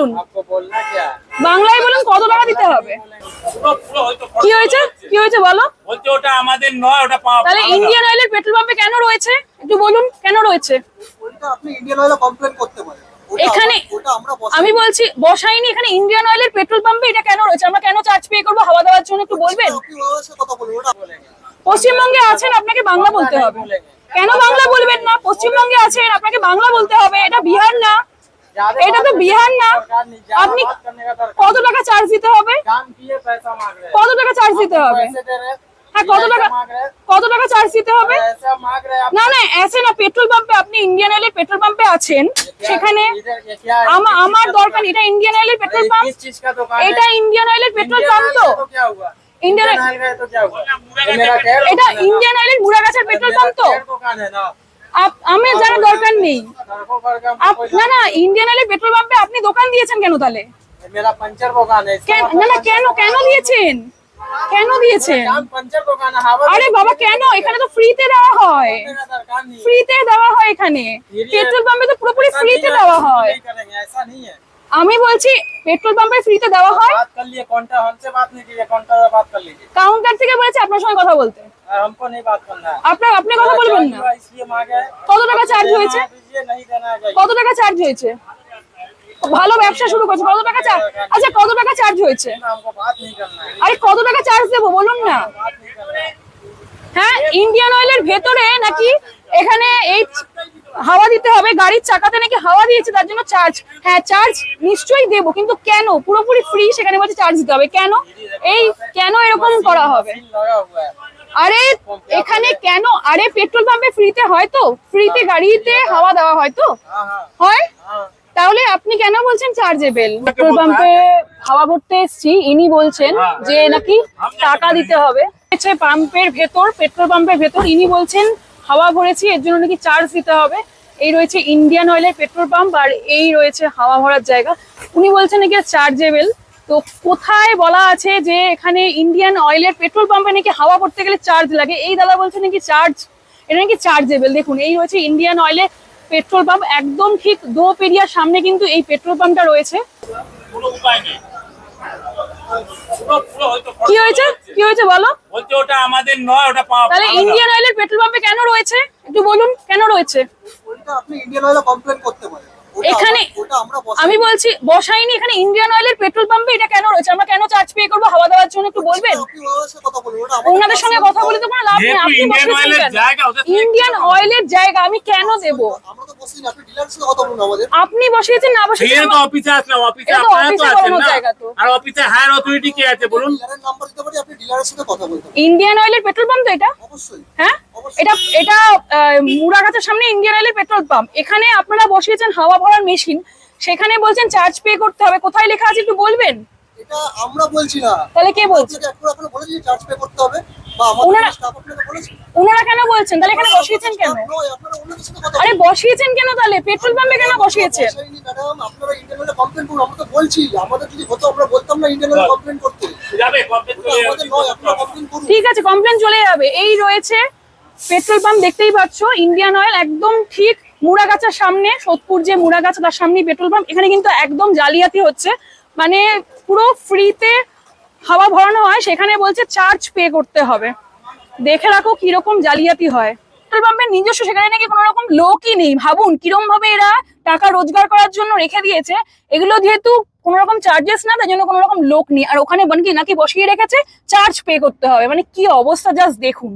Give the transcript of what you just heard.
বলুন। বাংলায় বলুন কত টাকা দিতে হবে? কি হয়েছে? কি হয়েছে বলো? ওটা আমাদের নয় ওটা পাওয়া তাহলে ইন্ডিয়ান অয়েলের পেট্রোল পাম্পে কেন রয়েছে? একটু বলুন, কেন রয়েছে? এখানে আমি বলছি বসাইনি এখানে ইন্ডিয়ান অয়েলের পেট্রোল পাম্পে এটা কেন রয়েছে? আমরা কেন চার্জ পে করব? হাওয়া দাওয়ার জন্য একটু বলবেন? পশ্চিমবঙ্গে আছেন, আপনাকে বাংলা বলতে হবে। কেন বাংলা বলবেন না? পশ্চিমবঙ্গে আছেন, আপনাকে বাংলা বলতে হবে। এটা বিহার এটা তো বিহার না। আপনি হ্যাঁ, কত টাকা চার্জ দিতে হবে? কত টাকা চার্জ দিতে হবে? ইন্ডিয়ান পেট্রোল পাম্পে আছেন। সেখানে আমার দরকার এটা ইন্ডিয়ান এটা ইন্ডিয়ান অয়েলের পেট্রোল পাম্প তো। এটা ইন্ডিয়ান অয়েলের পেট্রোল পাম্প তো। আমার জানা দরকার নেই। না না ইন্ডিয়ান অয়েলে পেট্রোল পাম্পে আপনি দোকান দিয়েছেন কেন তাহলে? না না কেন কেন দিয়েছেন? কেন দিয়েছেন? আরে বাবা কেন? এখানে তো ফ্রিতে দেওয়া হয়। ফ্রিতে দেওয়া হয় এখানে। পেট্রোল পাম্পে তো পুরোপুরি ফ্রিতে দেওয়া হয়। नहीं करेंगे ऐसा नहीं है আমি বলছি পেট্রোল পাম্পে ফ্রিতে দেওয়া হয় बात कर लिए काउंटर हमसे बात नहीं कीजिए काउंटर में बात कर लीजिए কাউন্টার থেকে বলেছে আপনার সঙ্গে কথা বলতে और हमको नहीं बात करना है আপনার আপনি কথা मेरा বলবেন charge না हुआ इसलिए मांगे है। কত টাকা চার্জ देना হয়েছে है दीजिए नहीं देना है जाइए। কত টাকা চার্জ হয়েছে ভালো ব্যবসা শুরু করছে কত টাকা চার্জ আচ্ছা কত টাকা চার্জ হয়েছে हमको बात नहीं करना है আরে কত টাকা চার্জ দেবো বলুন না बात नहीं करना है হ্যাঁ ইন্ডিয়ান অয়েলের ভেতরে নাকি এখানে এই হাওয়া দিতে হবে, গাড়ির চাকাতে নাকি হাওয়া দিয়েছে, তার জন্য চার্জ হ্যাঁ চার্জ নিশ্চয়ই দেব, কিন্তু কেন? পুরোপুরি ফ্রি সেখানে বলছে চার্জ দিতে হবে। কেন? এই কেন এরকম করা হবে? আরে, এখানে কেন? আরে পেট্রোল পাম্পে ফ্রিতে হয় তো? ফ্রিতে গাড়িতে হাওয়া দেওয়া হয় তো? হয়? তাহলে আপনি কেন বলছেন চার্জেবেল পেট্রোল পাম্পে হাওয়া ভরতে এসছি, ইনি বলছেন যে নাকি টাকা দিতে হবে। পাম্পের ভেতর পেট্রোল পাম্পের ভেতর ইনি বলছেন হাওয়া ভরেছি, এর জন্য নাকি চার্জ দিতে হবে। এই রয়েছে ইন্ডিয়ান অয়েলের পেট্রোল পাম্প আর এই রয়েছে হাওয়া ভরার জায়গা। উনি বলছেন নাকি চার্জেবেল তো কোথায় বলা আছে যে এখানে ইন্ডিয়ান অয়েলের পেট্রোল পাম্পে নাকি হাওয়া ভরতে গেলে চার্জ লাগে? এই দাদা বলছে নাকি চার্জ এটা নাকি চার্জেবেল দেখুন, এই রয়েছে ইন্ডিয়ান অয়েলের পেট্রোল পাম্প একদম ঠিক দো পেরিয়ার সামনে কিন্তু এই পেট্রোল পাম্পটা রয়েছে। কোনো উপায় নেই। কি হয়েছে? কি হয়েছে বলো? বলছে ওটা আমাদের নয় ওটা পা- তাহলে ইন্ডিয়ান অয়েলের পেট্রোল পাম্পে কেন রয়েছে? একটু বলুন কেন রয়েছে? ওইটা আপনি ইন্ডিয়ান অয়েলে কমপ্লেন করতে পারেন। এখানে-। আমি বলছি বসাইনি এখানে ইন্ডিয়ান অয়েলের পেট্রোল পাম্পে এটা কেন রয়েছে? আমরা কেন চার্জ পে করব? হাওয়া দেওয়ার জন্য একটু বলবেন? ওনাদের সঙ্গে কথা বলে তো কোনো লাভ নেই। আপনি ইন্ডিয়ান অয়েলের জায়গা, ইন্ডিয়ান অয়েলের জায়গা আমি কেন দেব? আপনি ডিলারের সাথে কথা বলুন আমাদের। আপনি বসিয়েছেন না বসিয়েছেন তো অফিসে আসলাম অফিসে আপনারা তো আছেন না। আর অফিসে হায়ার অথরিটি কে আছে বলুন? নাম্বার দিতে পারি আপনি ডিলারের সাথে কথা বলতে ইন্ডিয়ান অয়েলের পেট্রোল পাম্প তো এটা? অবশ্যই। হ্যাঁ? এটা এটা সামনে ইন্ডিয়ান অয়েলের পেট্রোল পাম্প এখানে আপনারা বসিয়েছেন হাওয়া ভরার মেশিন সেখানে বলছেন চার্জ পে করতে হবে। কোথায় লেখা আছে একটু বলবেন? এটা আমরা বলছি না। তাহলে কে বলছে? একবার আপনারা চার্জ পে করতে হবে। ওনারা- স্টাফ আপনাকে বলেছে ওনারা কেন বলছেন? তাহলে এখানে বসিয়েছেন কেন? আরে বসিয়েছেন কেন তাহলে? পেট্রোল পাম্পে কেন বসিয়েছেন? করুন ঠিক আছে কমপ্লেন চলে যাবে। এই রয়েছে পেট্রোল পাম্প দেখতেই পাচ্ছ ইন্ডিয়ান অয়েল একদম ঠিক মুড়াগাছার সামনে সোদপুর যে মুড়াগাছা তার সামনে পেট্রোল পাম্প। এখানে কিন্তু একদম জালিয়াতি হচ্ছে। মানে পুরো ফ্রিতে হাওয়া ভরানো হয়, সেখানে বলছে চার্জ পে করতে হবে। দেখে রাখো কীরকম জালিয়াতি হয়। পেট্রোল পাম্পের নিজস্ব সেখানে নাকি কোনো রকম লোকই নেই। ভাবুন কিরম ভাবে এরা টাকা রোজগার করার জন্য রেখে দিয়েছে। এগুলো যেহেতু কোনো রকম চার্জেস না তার জন্য কোনো রকম লোক নেই। আর ওখানে বানকি নাকি বসিয়ে রেখেছে চার্জ পে করতে হবে। মানে কি অবস্থা জাস্ট দেখুন।